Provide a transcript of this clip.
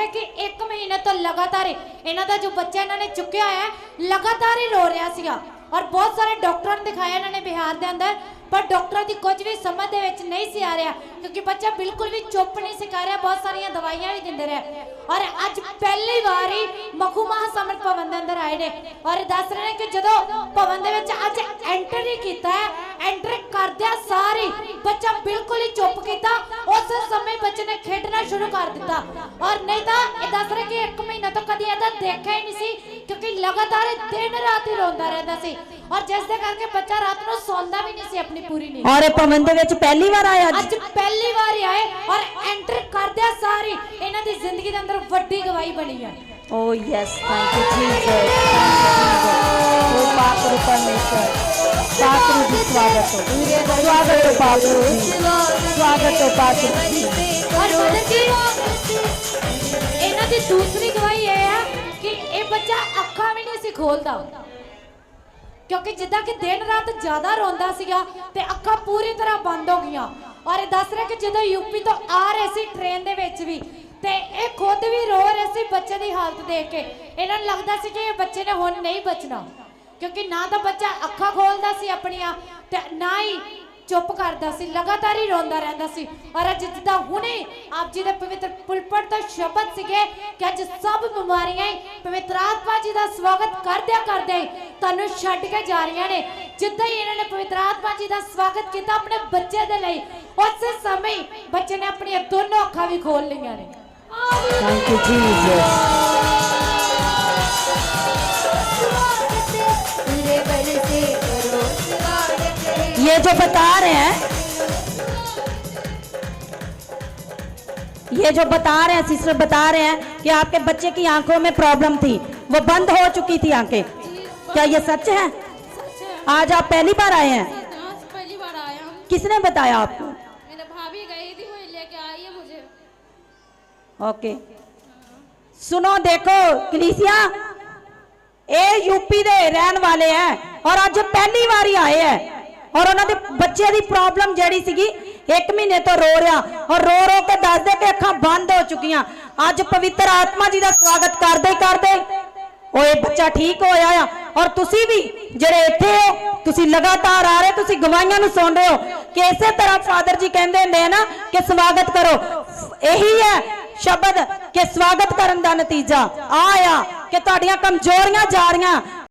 ਰਹੇ ਕਿ 1 ਮਹੀਨੇ ਤੋਂ ਲਗਾਤਾਰ ਇਹਨਾਂ ਦਾ ਜੋ ਬੱਚਾ ਇਹਨਾਂ ਨੇ ਚੁੱਕਿਆ ਹੈ, ਲਗਾਤਾਰ ਹੀ ਰੋ ਰਿਹਾ ਸੀਗਾ। ਔਰ ਬਹੁਤ ਸਾਰੇ ਡਾਕਟਰਾਂ ਨੂੰ ਦਿਖਾਇਆ ਇਹਨਾਂ ਨੇ ਬਿਹਾਰ ਦੇ ਅੰਦਰ, ਪਰ ਡਾਕਟਰਾਂ ਦੀ ਕੁਝ ਵੀ ਸਮਝ ਦੇ ਵਿੱਚ ਨਹੀਂ ਸੀ ਆ ਰਿਹਾ, ਕਿਉਂਕਿ ਬੱਚਾ ਬਿਲਕੁਲ ਵੀ ਚੁੱਪ ਨਹੀਂ ਸੀ ਰਿਹਾ, ਬਹੁਤ ਸਾਰੀਆਂ ਦਵਾਈਆਂ ਵੀ ਦਿੰਦੇ ਰਹੇ। ਔਰ ਅੱਜ ਪਹਿਲੀ ਵਾਰੀ ਮਖੂ ਮਹਾਸਮਰ ਭਵਨ ਦੇ ਅੰਦਰ ਆਏ ਨੇ। ਔਰ ਇਹ ਦੱਸ ਰਹੇ ਨੇ ਕਿ ਜਦੋਂ ਭਵਨ ਦੇ ਵਿੱਚ ਅੱਜ ਐਂਟਰ ਹੀ ਕੀਤਾ ਹੈ ਐਂਟਰ ਕਰਦਿਆਂ ਸਾਰੇ ਬੱਚਾ ਬਿਲਕੁਲ ਹੀ ਚੁੱਪ ਸਮੇਂ ਬੱਚੇ ਨੇ ਖੇਡਣਾ ਸ਼ੁਰੂ ਕਰ ਦਿੱਤਾ। ਔਰ ਨਹੀਂ ਤਾਂ ਇਹ ਦੱਸ ਰਹੇ ਕਿ ਇੱਕ ਮਹੀਨਾ ਤੋਂ ਕਦੀ ਇਹਦਾ ਦੇਖਿਆ ਹੀ ਨਹੀਂ ਸੀ ਕਿਉਂਕਿ ਲਗਾਤਾਰ ਦਿਨ ਰਾਤ ਹੀ ਰੋਂਦਾ ਰਹਿੰਦਾ ਸੀ। ਔਰ ਜਿਸ ਦੇ ਕਰਕੇ ਬੱਚਾ ਰਾਤ ਨੂੰ ਸੌਂਦਾ ਵੀ ਨਹੀਂ ਸੀ ਆਪਣੀ ਪੂਰੀ ਨੀਂਦ। ਔਰ ਇਹ ਭਵਨ ਦੇ ਵਿੱਚ ਪਹਿਲੀ ਵਾਰ ਆਇਆ ਅੱਜ? ਅੱਜ ਪਹਿਲੀ ਵਾਰ ਆਏ ਔਰ ਐਂਟਰ ਕਰਦਿਆਂ ਸਾਰੀ। ਇਹਨਾਂ ਦੀ ਜ਼ਿੰਦਗੀ ਦੇ ਅੰਦਰ ਵੱਡੀ ਗਵਾਹੀ ਬਣੀ ਹੈ oh yes thank you Jesus oh ਪਾਪ ਰੂ ਪਰਮੇਸ਼ਰ ਪਾਪ ਰੂ ਜੀ ਸਵਾਗਤ ਹੋ ਸਵਾਗਤ ਹੋ ਪਾਪ ਇਹਨਾਂ ਦੀ ਦੂਸਰੀ ਗਵਾਹੀ ਇਹ ਹੈ ਕਿ ਇਹ ਬੱਚਾ ਅੱਖਾਂ ਵੀ ਨਹੀਂ ਸੀ ਖੋਲਦਾ। ਕਿਉਂਕਿ ਜਿੱਦਾਂ ਕਿ ਦਿਨ ਰਾਤ ਜ਼ਿਆਦਾ ਰੋਂਦਾ ਸੀਗਾ ਤੇ ਅੱਖਾਂ ਪੂਰੀ ਤਰ੍ਹਾਂ ਬੰਦ ਹੋ ਗਈਆਂ। ਔਰ ਇਹ ਦੱਸ ਰਿਹਾ ਕਿ ਜਦੋਂ ਯੂਪੀ ਤੋਂ ਆ ਰਹੇ ਸੀ ਟ੍ਰੇਨ ਦੇ ਵਿੱਚ ਵੀ, ਤੇ ਇਹ ਖੁਦ ਵੀ ਰੋ ਰਿਹਾ ਸੀ ਬੱਚੇ ਦੀ ਹਾਲਤ ਦੇਖ ਕੇ। ਇਹਨਾਂ ਨੂੰ ਲੱਗਦਾ ਸੀ ਕਿ ਇਹ ਬੱਚੇ ਨੇ ਹੁਣ ਨਹੀਂ ਬਚਣਾ। ਕਿਉਂਕਿ ਨਾ ਤਾਂ ਬੱਚਾ ਅੱਖਾਂ ਖੋਲਦਾ ਸੀ ਆਪਣੀਆਂ ਤੇ ਨਾ ਹੀ ਚੁੱਪ ਕਰਦਾ ਸੀ, ਲਗਾਤਾਰ ਹੀ ਰੋਂਦਾ ਰਹਿੰਦਾ ਸੀ। ਔਰ ਅੱਜ ਜਿੱਦਾਂ ਹੁਣੇ ਆਪ ਜੀ ਦੇ ਪਵਿੱਤਰ ਪੁਲਪੜ ਤੋਂ ਸ਼ਬਦ ਸੀਗੇ ਕਿ ਅੱਜ ਸਭ ਬਿਮਾਰੀਆਂ ਪਵਿੱਤਰ ਆਤਮਾ ਜੀ ਦਾ ਸਵਾਗਤ ਕਰਦਿਆਂ ਕਰਦਿਆਂ ਤੁਹਾਨੂੰ ਛੱਡ ਕੇ ਜਾ ਰਹੀਆਂ ਨੇ। ਜਿੱਦਾਂ ਹੀ ਇਹਨਾਂ ਨੇ ਪਵਿੱਤਰ ਆਤਮਾ ਜੀ ਦਾ ਸਵਾਗਤ ਕੀਤਾ ਆਪਣੇ ਬੱਚੇ ਦੇ ਲਈ, ਉਸੇ ਸਮੇਂ ਬੱਚੇ ਨੇ ਆਪਣੀਆਂ ਦੋਨੋਂ ਅੱਖਾਂ ਵੀ ਖੋਲ ਲਈਆਂ ਨੇ। ਥੈਂਕ ਯੂ ਜੀਸਸ ये जो बता रहे हैं ये जो बता रहे हैं सिस्टर बता रहे हैं कि आपके बच्चे की आँखों में प्रॉब्लम थी। वो बंद हो चुकी थी आँखें। क्या ये सच है? आज आप पहली बार आए हैं? पहली बार आया किसने बताया आपको? मेरे भाभी गई थी लेके आई है मुझे। ओके। सुनो देखो कलीसिया ए यूपी दे रहन वाले हैं। और आज पहली बार आए हैं ਔਰ ਉਹਨਾਂ ਦੇ ਬੱਚੇ ਦੀ ਪ੍ਰੋਬਲਮ ਜਿਹੜੀ ਸੀਗੀ 1 ਮਹੀਨੇ ਤੋਂ ਰੋ ਰਿਹਾ। ਔਰ ਰੋ ਰੋ ਕੇ ਦੱਸਦੇ ਕਿ ਅੱਖਾਂ ਬੰਦ ਹੋ ਚੁੱਕੀਆਂ। ਅੱਜ ਪਵਿੱਤਰ ਆਤਮਾ ਜੀ ਦਾ ਸਵਾਗਤ ਕਰਦੇ ਕਰਦੇ। ਉਹ ਇਹ ਬੱਚਾ ਠੀਕ ਹੋਇਆ ਆ। ਔਰ ਤੁਸੀਂ ਵੀ ਜਿਹੜੇ ਇੱਥੇ ਹੋ, ਤੁਸੀਂ ਲਗਾਤਾਰ ਆ ਰਹੇ, ਤੁਸੀਂ ਗਵਾਈਆਂ ਨੂੰ ਸੁਣ ਰਹੇ ਹੋ ਕਿ ਇਸੇ ਤਰ੍ਹਾਂ ਫਾਦਰ ਜੀ ਕਹਿੰਦੇ ਹੁੰਦੇ ਆ ਨਾ ਕਿ ਸਵਾਗਤ ਕਰੋ। ਇਹੀ ਹੈ ਸ਼ਬਦ ਕਿ ਸਵਾਗਤ ਕਰਨ ਦਾ ਨਤੀਜਾ। ਆ ਆ ਕਿ ਤੁਹਾਡੀਆਂ ਕਮਜ਼ੋਰੀਆਂ ਜਾ ਰਹੀਆਂ।